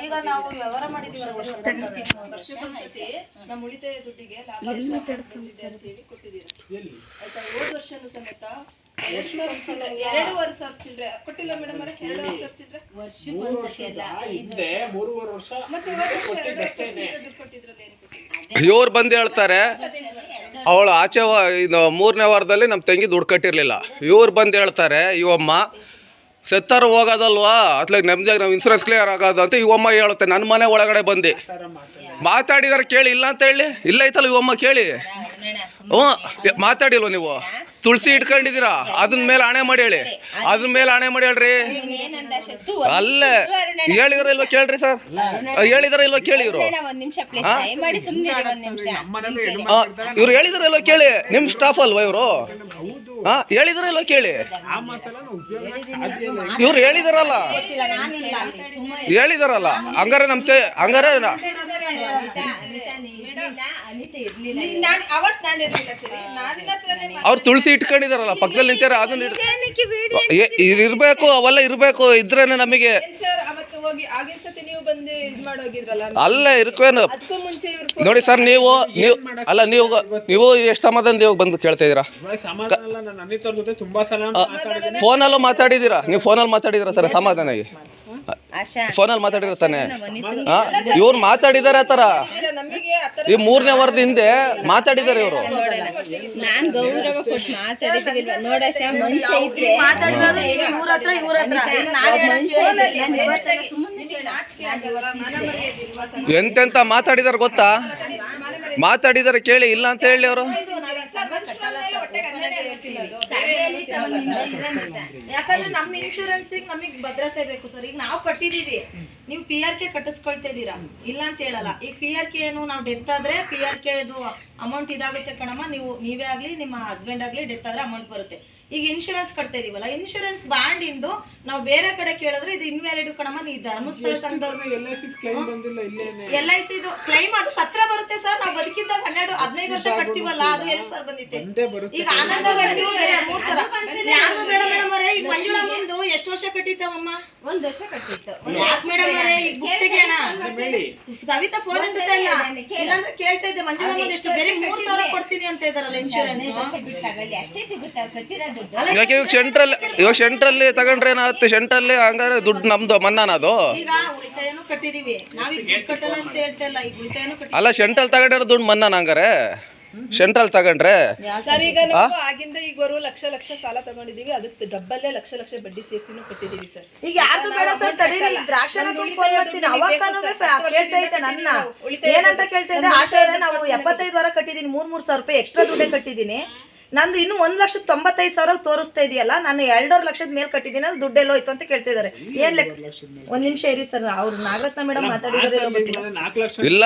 ಈಗ ನಾವು ವ್ಯವಹಾರ ಮಾಡಿದೀವಿ ವರ್ಷಕ್ಕೊಂದ್ಸತಿ ನಮ್ಮ ಉಳಿತಾಯ ದುಡ್ಡಿಗೆ ಲಾಭಾಂಶ ಅಂತ ಹೇಳಿ ಕೊಟ್ಟಿದ್ದೀರಾ ಆಯ್ತಾ ಹೋದ ವರ್ಷನೂ ಸಮೇತ ಎರಡು ಸಾವಿರ ಎರಡೂವರೆ ಸಾವಿರ ಚಿಲ್ಲರೆ ಕೊಟ್ಟಿಲ್ಲ ಮೇಡಮ್ ಅವರೇ ಎರಡೂವರೆ ಸಾವಿರ ಚಿಲ್ಲರೆ ವರ್ಷಕ್ಕೊಂದ್ಸತಿ ಅಲ್ಲ ಹಿಂದೆ ಮೂರುವರೆ ವರ್ಷ ಮತ್ತೆ ಹೋದ ವರ್ಷ ಎರಡೂವರೆ ಸಾವಿರ ಕೊಟ್ಟಿದ್ರಲ್ಲ ಏನು ಕೊಟ್ಟಿಲ್ಲ ಇವ್ರು ಬಂದು ಹೇಳ್ತಾರೆ ಅವಳು ಆಚೆ ವ- ಇದು ಮೂರನೇ ವಾರದಲ್ಲಿ ನಮ್ಮ ತಂಗಿ ದುಡ್ಡು ಕಟ್ಟಿರಲಿಲ್ಲ. ಇವ್ರು ಬಂದು ಹೇಳ್ತಾರೆ ಇವಮ್ಮ ಸತ್ತಾರು ಹೋಗೋದಲ್ವಾ? ಅತ್ಲಾಗ ನೆಮ್ಮದಿಯಾಗಿ ನಾವು ಇನ್ಸೂರೆನ್ಸ್ ಕ್ಲಿಯರ್ ಆಗೋದು ಅಂತ ಇವಮ್ಮ ಹೇಳುತ್ತೆ. ನನ್ನ ಮನೆ ಒಳಗಡೆ ಬಂದು. ಮಾತಾಡಿದಾರೆ ಕೇಳಿ ಇಲ್ಲ ಅಂತ ಹೇಳಿ? ಇಲ್ಲ ಐತಲ್ಲ ಇವಮ್ಮ ಕೇಳಿ? ಹ್ಞೂ ಮಾತಾಡಿಲ್ವ ನೀವು? ತುಳಸಿ ಇಟ್ಕೊಂಡಿದ್ದೀರಾ? ಅದನ್ನ ಮೇಲೆ ಹಣೆ ಮಾಡಿ ಹೇಳಿ. ಅದ್ರ ಮೇಲೆ ಹಣೆ ಮಾಡಿ ಹೇಳ್ರಿ. ಅಲ್ಲೇ. ಹೇಳಿದಾರ ಇಲ್ವಾ ಕೇಳ್ರಿ ಸರ್. ಹೇಳಿದಾರ ಇಲ್ವಾ ಕೇಳಿ ಇವರು. ಒಂದ್ ನಿಮಿಷ ಪ್ಲೀಸ್ ದಯಮಾಡಿ ಸುಮ್ಮನೆ ನಿಮಿಷ. ಇವ್ರು ಹೇಳಿದಾರ ಇಲ್ವಾ ಕೇಳಿ. ನಿಮ್ ಸ್ಟಾಫ್ ಅಲ್ವಾ ಇವರು? ಹೌದು ಹಾ ಹೇಳಿದಾರ ಇಲ್ವಾ ಕೇಳಿ. ಇವ್ರು ಹೇಳಿದಾರಲ್ಲ. ಹೇಳಿದಾರಲ್ಲ. ಹಂಗಾರೆ ನಮ್ಸೆ ಹಂಗಾರೆ ಅವ್ರು ತುಳಸಿ ಇಟ್ಕೊಂಡಿದಾರಲ್ಲ ಪಕ್ಕದಲ್ಲಿ ನಿಂತಾರ ಅದನ್ನ ಇರ್ಬೇಕು ಅವೆಲ್ಲ ಇರ್ಬೇಕು ಇದ್ರೇನೆ ನಮಗೆ. ಅಲ್ಲ ಸರ್ ಅವತ್ತು ಹೋಗಿ ಆಗಿನ ನೀವು ಬಂದು ಇದ್ ಮಾಡೋಗಿದ್ರಲ್ಲ? ಅಲ್ಲೇ ಇರ್ಕೇನು ನೋಡಿ ಸರ್ ನೀವು ನೀವು ಅಲ್ಲ ನೀವು ನೀವು ಎಷ್ಟು ಸಮಾಧಾನ ನೀವು ಬಂದು ಕೇಳ್ತಾ ಇದೀರಾ ಸಮಾಧಾನ ಅಲ್ಲ ನಾನು ಅನಿತವ್ರ ಜೊತೆ ತುಂಬಾ ಸಲ ಮಾತಾಡಿದ್ದೀನಿ. ಫೋನಲ್ಲೂ ಮಾತಾಡಿದೀರಾ ನೀವು ಫೋನಲ್ಲಿ ಮಾತಾಡಿದೀರಾ ಸರ್ ಸಮಾಧಾನ ಆಶಾ ಫೋನಲ್ಲಿ ಮಾತಾಡಿರ್ತಾನೆ ಹಾ ಇವ್ರು ಮಾತಾಡಿದಾರೆ ಆ ಥರ. ಈ ಮೂರನೇ ವಾರದ ಹಿಂದೆ ಮಾತಾಡಿದಾರೆ ಇವರು. ನಾನ್ ಗೌರವ ಕೊಟ್ಟು ನೋಡಾಶ ಮನುಷ್ಯ ಇದ್ರೆ ಎಂತೆಂತ ಮಾತಾಡಿದಾರೆ ಗೊತ್ತಾ? ಮಾತಾಡಿದಾರೆ ಕೇಳಿ ಇಲ್ಲ ಅಂತ ಹೇಳಿ ಅವರು. ಯಾಕಂದ್ರೆ ನಮ್ಮ ಇನ್ಶೂರೆನ್ಸ್ ನಮಗ್ ಭದ್ರತೆ ಬೇಕು ಸರ್. ಈಗ ನಾವು ಕಟ್ಟಿದೀವಿ. ನೀವು ಪಿ ಆರ್ ಕೆ ಕಟ್ಟಿಸ್ಕೊಳ್ತಾ ಇದೀರಾ ಇಲ್ಲ ಅಂತ ಹೇಳಲ್ಲ. ಈಗ ಪಿ ಆರ್ ಕೆ ಏನು ನಾವು ಡೆತ್ ಆದ್ರೆ ಪಿ ಆರ್ ಕೆ ಅಮೌಂಟ್ ಇದಾಗುತ್ತೆ ಕಣಮ್ಮ. ನೀವು ನೀವೇ ಆಗ್ಲಿ ನಿಮ್ಮ ಹಸ್ಬೆಂಡ್ ಆಗ್ಲಿ ಡೆತ್ ಆದ್ರೆ ಅಮೌಂಟ್ ಬರುತ್ತೆ. ಈಗ ಇನ್ಶೂರೆನ್ಸ್ ಕಟ್ತಾ ಇದೀವಲ್ಲ ಇನ್ಶೂರೆನ್ಸ್ ಬಾಂಡ್ ಇಂದು ನಾವು ಬೇರೆ ಕಡೆ ಕೇಳಿದ್ರೆ ಇದು ಇನ್ವ್ಯಾಲಿಡ್ ಕಣಮ್ಮ. ನೀವು ಧರ್ಮಸ್ಥಳ ಸಂಘದವ್ರು ಎಲ್ ಐ ಸಿ ಕ್ಲೈಮ್ ಅದು ಸತ್ರ ಬರುತ್ತೆ ಸರ್. ನಾವು ಬದುಕಿದ್ದಾಗ ಹನ್ನೆರಡು ಹದಿನೈದು ವರ್ಷ ಕಟ್ತೀವಲ್ಲ ಅದು ಎಲ್ಲಿ ಸರ್ ಬಂದಿತ್ತೆ ಈಗ ಆನಂದ ಅವರದ್ದು ಬೇರೆ ಮೂರ್ ಸಲ. ಯಾರು ಬೇಡ ಮೇಡಮ್ ಅವರೇ ಈಗ ಮಂಜುಳ ಬಂದು ಎಷ್ಟು ವರ್ಷ ಕಟ್ಟಿತ್ತವಮ್ಮ ಒಂದ್ ವರ್ಷ ಕಟ್ಟಿತ್ತು. ಯಾಕೆ ಮೇಡಮ್ ಅವರೇ ಈಗ ಬುಕ್ ತೆಗಿಯೋಣ ಹೇಳಿ ಸವಿತಾ ಫೋನ್ ಎತ್ತುತ್ತಾ ಇಲ್ಲ? ಇಲ್ಲಾಂದ್ರೆ ಕೇಳ್ತಾ ಇದ್ದೆ ಮಂಜುಳ ಮುಂದೆ ಎಷ್ಟು ಬೇರೆ ಮೂರ್ ಸಾವಿರ ಕೊಡ್ತೀನಿ ಅಂತ ಇದಾರಲ್ಲ ಇನ್ಶೂರೆನ್ಸ್ ವರ್ಷ ಬಿಟ್ಟು ತಗೊಳ್ಳಿ ಅಷ್ಟೇ ಸಿಗುತ್ತಾ ಕಟ್ಟಿರೋ ದುಡ್ಡು? ಇವಾಗ ಸೆಂಟ್ರಲ್ ಇವಾಗ ಸೆಂಟ್ರಲ್ಲಿ ತಗೊಂಡ್ರೆ ಏನಾಗುತ್ತೆ? ಸೆಂಟ್ರಲ್ಲಿ ಹಂಗಾರೆ ದುಡ್ಡು ನಮ್ದು ಮನ್ನಾನದು ಈಗ ಉಳಿತಾಯನೂ ಕಟ್ಟಿದೀವಿ. ನಾವೀಗ ದುಡ್ಡು ಕಟ್ಟಲ್ಲ ಅಂತ ಹೇಳ್ತಾ ಇಲ್ಲ ಈಗ ಉಳಿತಾಯನೂ ಅಲ್ಲ ಸೆಂಟ್ರಲ್ ತಗೊಂಡಿರೋ ದುಡ್ಡು ಮನ್ನಾನ ಹಂಗಾರೆ? ಸೆಂಟ್ರಲ್ ತಗೊಂಡ್ರೆ? ಸರ್ ಈಗ ನಾವು ಆಗಿಂದ ಈಗವರೆಗೂ ಲಕ್ಷ ಲಕ್ಷ ಸಾಲ ತಗೊಂಡಿದೀವಿ ಅದಕ್ಕೆ ಡಬ್ಬಲ್ಲೇ ಲಕ್ಷ ಲಕ್ಷ ಬಡ್ಡಿ ಸೇರಿಸಿನೂ ಕಟ್ಟಿದೀವಿ ಸರ್. ಈಗ ಯಾರ್ದು ಬೇಡ ಸರ್ ತಡೀರಿ ದ್ರಾಕ್ಷಣ ಫೋನ್ ಮಾಡ್ತೀನಿ. ಅವಾಗನೂ ಕೇಳ್ತಾ ಇದ್ದೆ ನನ್ನ. ಏನಂತ ಕೇಳ್ತಾ ಇದ್ದೆ? ಆಶಾ ನಾವು ಎಪ್ಪತ್ತೈದು ವಾರ ಕಟ್ಟಿದೀನಿ ಮೂರ್ ಮೂರ್ ಸಾವಿರ ರೂಪಾಯಿ ಎಕ್ಸ್ಟ್ರಾ ದುಡ್ಡೇ ಕಟ್ಟಿದೀನಿ ನಂದು ಇನ್ನು ಒಂದ್ ಲಕ್ಷದ ತೊಂಬತ್ತೈದು ಸಾವಿರ ತೋರಿಸ್ತಾ ಇದೆಯಲ್ಲ ನಾನು ಎರಡೂವರೆ ಲಕ್ಷದ ಮೇಲೆ ಕಟ್ಟಿದ್ದೀನಿ. ಅದು ದುಡ್ಡೆಲ್ಲೋ ಹೋಯ್ತು ಅಂತ ಕೇಳ್ತಾ ಇದಾರೆ ಏನ್ ಲೆಕ್ಕ ಒಂದ್ ನಿಮಿಷ ಇರಿ ಸರ್ ಅವ್ರು ನಾಗರತ್ನ ಮೇಡಮ್ ಮಾತಾಡಿದ್ರೆ ಇಲ್ಲ